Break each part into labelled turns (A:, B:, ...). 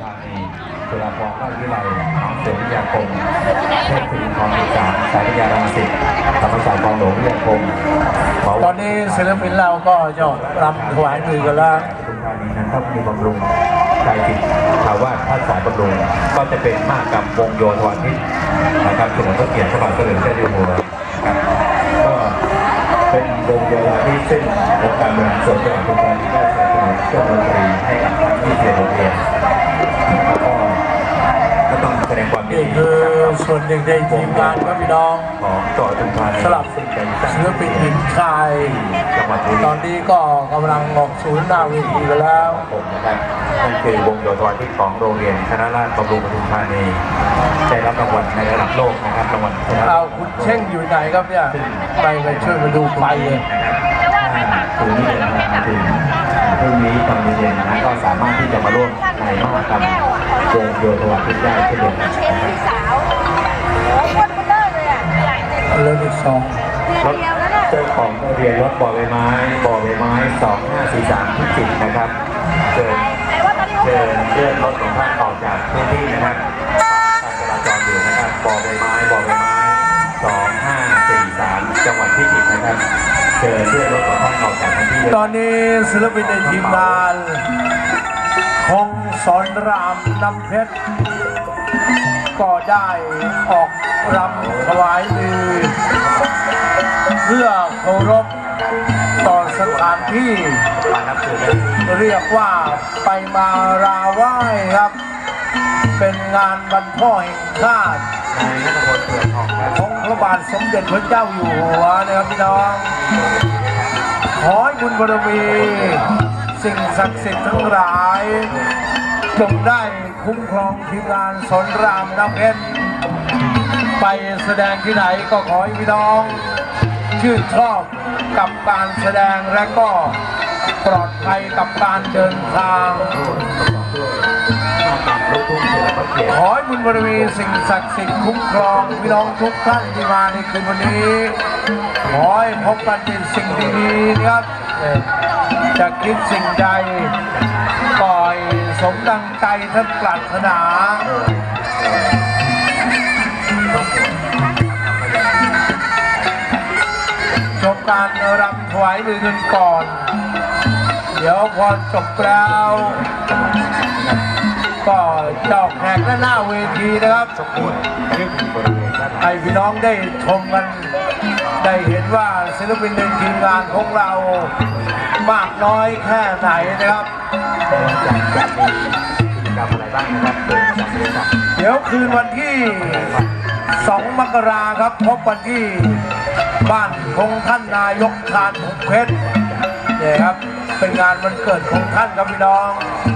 A: ธานีจุฬาภรณ์ราชวิทยาลัยน้องเสือวิทยาคมเทพศิรินทรศึกษาสายวิทยาลังสิตธรรมศาสตร์คลองหลวงวิทยาคม
B: ตอนนี้ศิลปินเราก็จะรำถวายมือกันแล้ว
A: ปทุมธานีนั้นก็มีบำรุงใจจิตชาววาดท่าสายบำรุงก็จะเป็นมากกับวงโยธวาทิตนะครับเฉลิมพระเกียรติพระบาทสมเด็จพระเจ้าอยู่หัวครับก็เป็นวงโยธวาทิตซึ่งองค์การบริหารส่วนจังหวัดปทุมธานีได้สนับสนุนเครื่องดนตรีให้กับทั้งที่เรียโรงเรียน ก็ก็ต้องแสดงความยิน
B: นี่
A: ดี
B: คือ
A: นะครับ
B: ส่วนหนึ่งในทีมงานครับพี่น้อง
A: ของจังหวัดปทุมธานี
B: สลับ
A: ซึ่งเป็น
B: ศิลปินหญิงชาย
A: จังหวัดบุรี
B: ต
A: รั
B: อ
A: ม
B: น
A: ย์
B: นี้ก็กำลังออกสู่หน้าเวทีกันแล้ว
A: ผมนะครับนั่นคือวงโยธวาทิตของโรงเรียนคณะราษฎรบำรุงปทุมธานีได้รับรางวัลในระดับโลกนะครับรางวัลชนะ
B: เอาคุณเช่งอยู่ไหนครับเนี่ยไปไปช่วยมาดูไฟเลย
A: นะครับ ถ้าคุณนี่เดินทางมาถึงพรุ่งนี้ตอนเย็นๆนะก็สามารถที่จะมาร่วมในมหกรรมวงโยธวาทิตได้เช่นเดียวกัน
C: เชฟ
A: นะค
C: พี่
A: รับ
C: สาวโอ้โหอ้วนเบลอเลยอะใหญ่เลย
B: เรื่องที่สอง
A: รถเจ้าของทะเบียนรถบ่อใบไม้บ่อใบไม้2543พิจิตรนะครับเชิญ
C: เขา
A: เชิญเลื่อนรถของท่านออกจากพื้นที่นะครับการจราจรอยู่นะครับบ่อใบไม้บ่อใบไม้สองห้าสี่สาม จังหวัดพิจิตรนะครับเชิญเลื่อนรถของท่านออกจากที่
B: ตอนนี้ศิลปินในทีมงานคงสอนรามน้ำเพชรก็ได้ออกรำถวายมือเพื่อเคารพต่อสถานที่
A: มานับถือได้ที่
B: เรียกว่าไปมาราไหว้ครับ เป็นงานบรรพ่อแห่งชาติ
A: นายนัทพลเปลือกทองครับ
B: ของพระบาทสมเด็จพระเจ้าอยู่หัวนะครับพี่น้อง ขอให้บุญบารมี สิ่งศักดิ์สิทธิ์ทั้งหลาย จงได้คุ้มครองทีมงานสนรามน้ำเพชรไปแสดงที่ไหนก็ขอให้พี่น้อง ชื่นชอบกับการแสดงและก็ปลอดภัยกับการเดินทาง
A: มากับลูกทุ่งเฉลิมพระเกียรติ
B: ขอให้บุญบารมีสิ่งศักดิ์สิทธิ์คุ้มครองพี่น้องทุกท่านที่มาในคืนวันนี้ขอให้พบกันเป็นสิ่งดีๆนะครับจะคิดสิ่งใดปล่อยสมดังใจท่านปรารถนาชมการรำถวายมือกันก่อน เดี๋ยวพอจบแล้ว ก็จะออกแขกด้านหน้าเวทีนะครับ
A: ป่วยที่บริเวณด้านหลัง
B: ให้พี่น้องได้ชมกัน ได้เห็นว่าศิลปินในทีมงานของเรามากน้อยแค่ไหนนะครับ
A: จะจะมีกิจกรรมอะไรบ้างนะครับเดินจากบริษัท
B: เดี๋ยวคืนวันที่ 2 มกราครับพบกันที่บ้านของท่านนายกชาญหุกเพชรเนี่ยครับ เป็นงานวันเกิดของท่านครับพี่น้องเ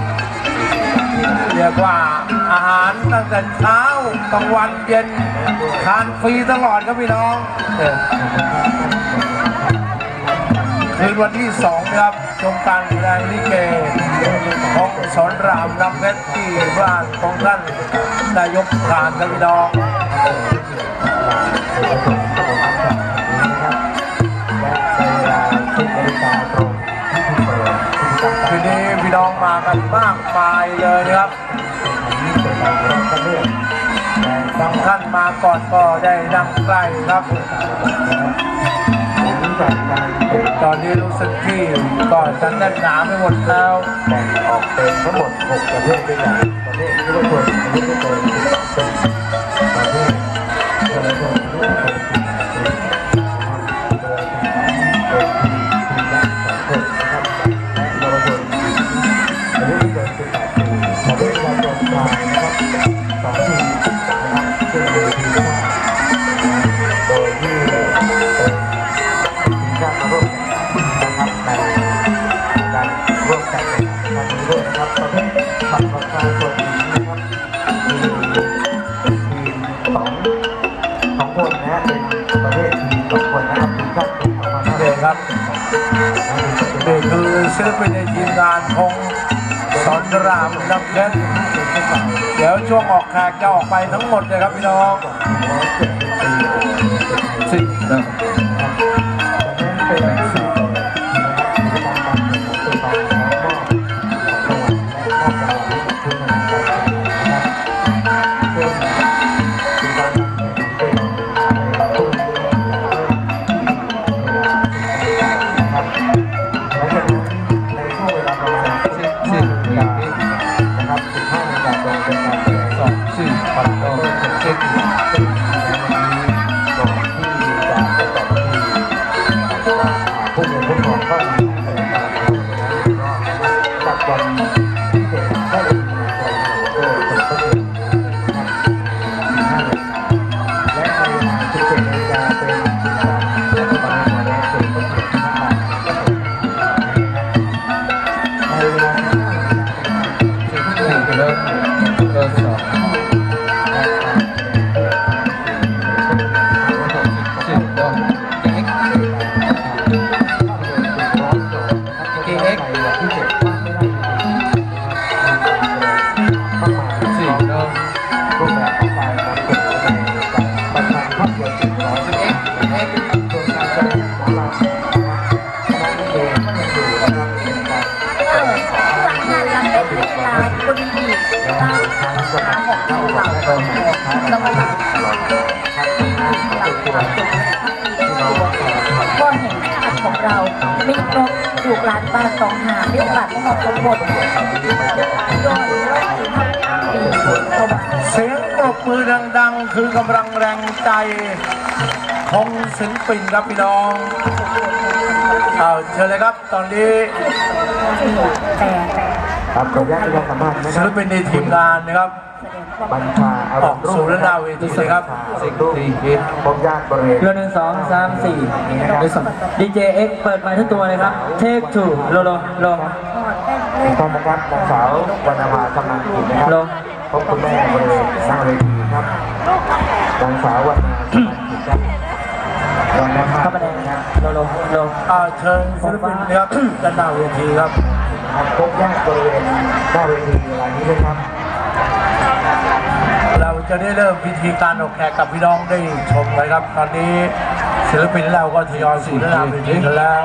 B: รียกว่าอาหารตั้งแต่เช้ากลางวันเย็นทานฟรีตลอดครับพี่น้องคืนวันที่สองครับชมการแสดงลิเกของสอนรามนำเพชรที่บ้านของท่านนายกทานครับพี่น้องคืนนี้พี่น้องมากันมากมายเลยนะครับ
A: นี้เป็นการรองคัดเลือกแต่
B: บางท่านมาก่อนก็ได้นั่งใกล้ครับตอนนี้รู้สึกที่ก่อนจะแน่นหนาไปหมดแล้ว
A: แบ่งออกเป็นทั้งหมด6ประเภทด้วยกันประเภทที่ว่าคนอายุไม่เกิน12ปีประเภทเยาวชนอายุไม่เกิน ไปินในทีมงาน
B: ของสอนรามน้ำเพชรเดี๋ยวช่วงออกแขกจะออกไปทั้งหมดเลยครับพี่น้องสิบนะ
A: Bye. เรามาทำก็เห็นชาติขงเราไม่นกถูกลานบ้านตองหาเรื่
C: องบาดของเราสมบูรณ์เสี
B: ยงปรบมือดังๆ คือกำลังแรงใจของศิลปินครับพี่น้องเอาเชิญเลยครับตอนนี้
A: ครับขออนุญาตประชาสัมพันธ์นะค
B: ศิ
A: รับ
B: ลปินในทีมงานนะครับ
A: บัญชาอารมณ์รุ่ง
B: ออกสู่ระดับเวทีเลยครับ
A: สิ่งที่พบญาติบริเวณ
D: เรือหนึ่งสองสามสี่ดีเจเอ็กเปิดไมค์ทุกตัวเลยครับ เทคทูโลโลโล
A: ท่านนะครับนางสาววรรณภาสมังกิจนะครับ
D: โล
A: พบคุณแม่บริเวณหน้าเวทีครับนางสาววรรณภาสมังกิจครับวรรณภา
D: เข้าไป
A: ส
D: ใน
A: ครับ
D: โลโลโล
B: เอาเชิญศิลปินนะครับ ด้านหน้าเวทีครับ
A: พบญาติบริเวณหน้าเวทีเวลานี้ด้วยครับ
B: เราจะได้เริ่มพิธีการออกแขกกับพี่น้องได้ชมเลยครับ ตอนนี้ศิลปินเราก็ทยอยสู่ระดับเวทีกันแล้ว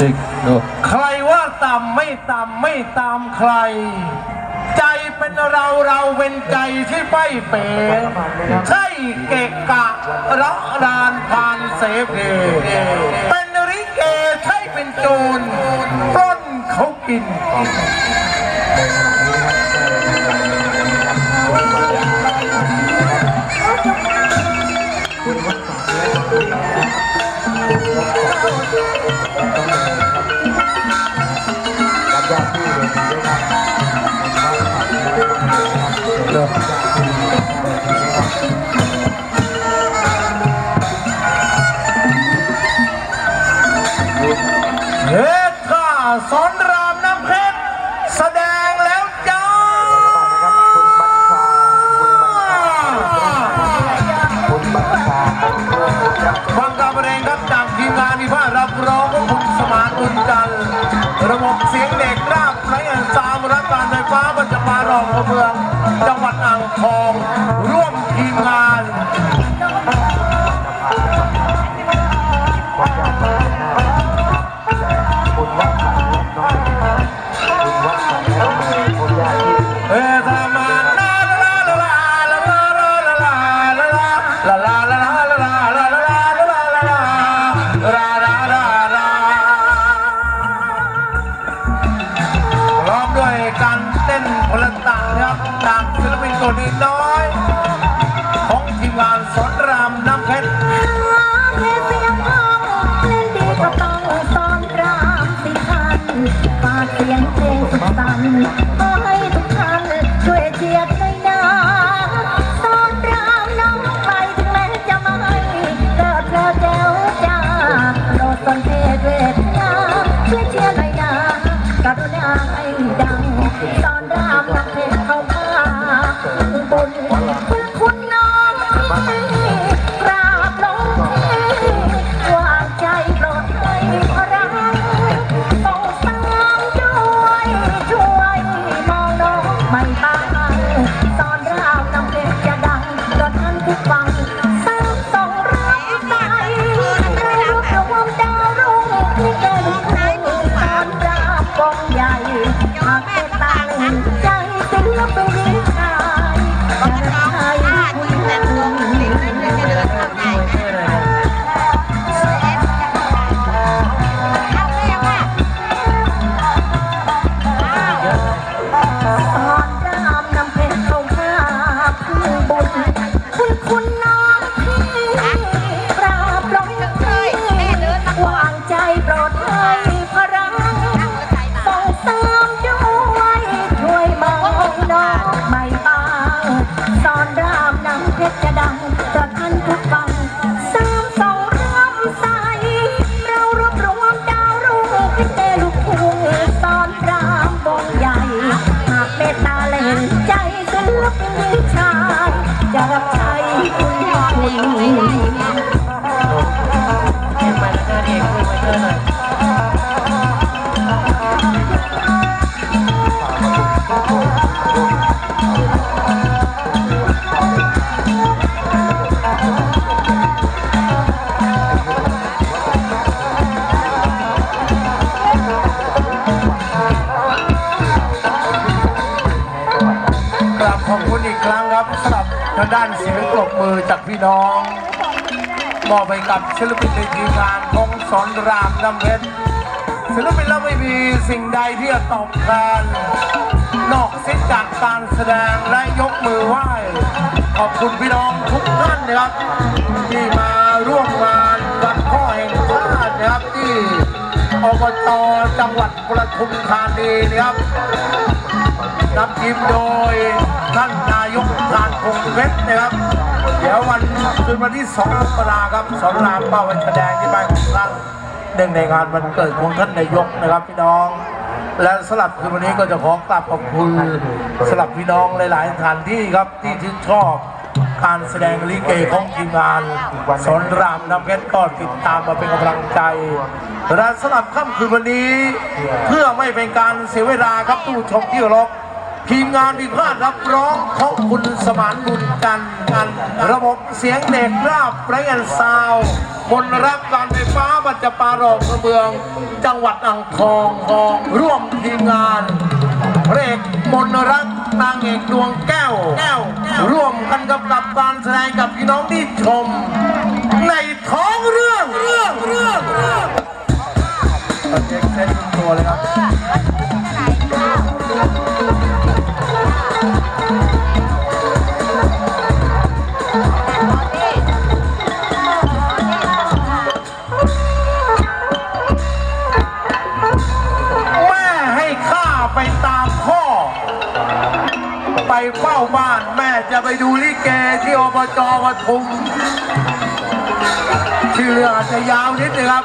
D: สิกโล
B: ใครว่าต่ำไม่ต่ำไม่ตามใคร ใจเป็นเราเราเป็นใจที่ไม่เป๋ใช่เกะกะระรานพานเสเพเป็น แกใช้เป็นโจร
A: ต้
B: นเขากินเริ่ม ม
A: อ
B: บ
C: ไปกับ
B: ศิลปินในทีมงานของสอนรามน้ำเพชรศิลปินเราไม่มีสิ่งใดที่จะตอบแทนนอกเสียจากการแสดงและยกมือไหว้ ขอบคุณพี่น้องทุกท่านนะครับ ที่มาร่วมงานวันพ่อแห่งชาตินะครับที่อบตจังหวัดประทุมธานีนะครับนำทีมโดยท่านนายกทานคงเพชรนะครับ เดี๋ยววันคืนวันที่2มกราครับสอนรามเป้าวันแสดงที่บ้านของท่านเนื่งในงานวันเกิดของท่านนายกนะครับพี่น้อง และสลับคืนวันนี้ก็จะขอกราบขอบคุณสลับพี่น้องหลายๆท่านที่ครับที่ชื่นชอบการแสดงลิเกของทีมงานสอนรามน้ำเพชรก็ติดตามมาเป็นกำลังใจและสลับค่ำคืนวันนี้ เพื่อไม่เป็นการเสียเวลาครับตู้ชมที่เคารพ ทีมงานพิพาทรับร้องของคุณสมานบุญกันกัน ระบบเสียงเด็กราบไรอันซาวมนรักการไฟฟ้าบัจจปารอกกระเบือง จังหวัดอ่างทองทองร่วมทีมงานพระเอกมนรักนางเอกดวงแก้วแก้ว ร่วมกันกับกับการแสดงกับพี่น้องที่ชมาบ้านแม่จะไปดูลิเกที่อบจปทุมชื่อเรื่องอาจจะยาวนิดนึงครับ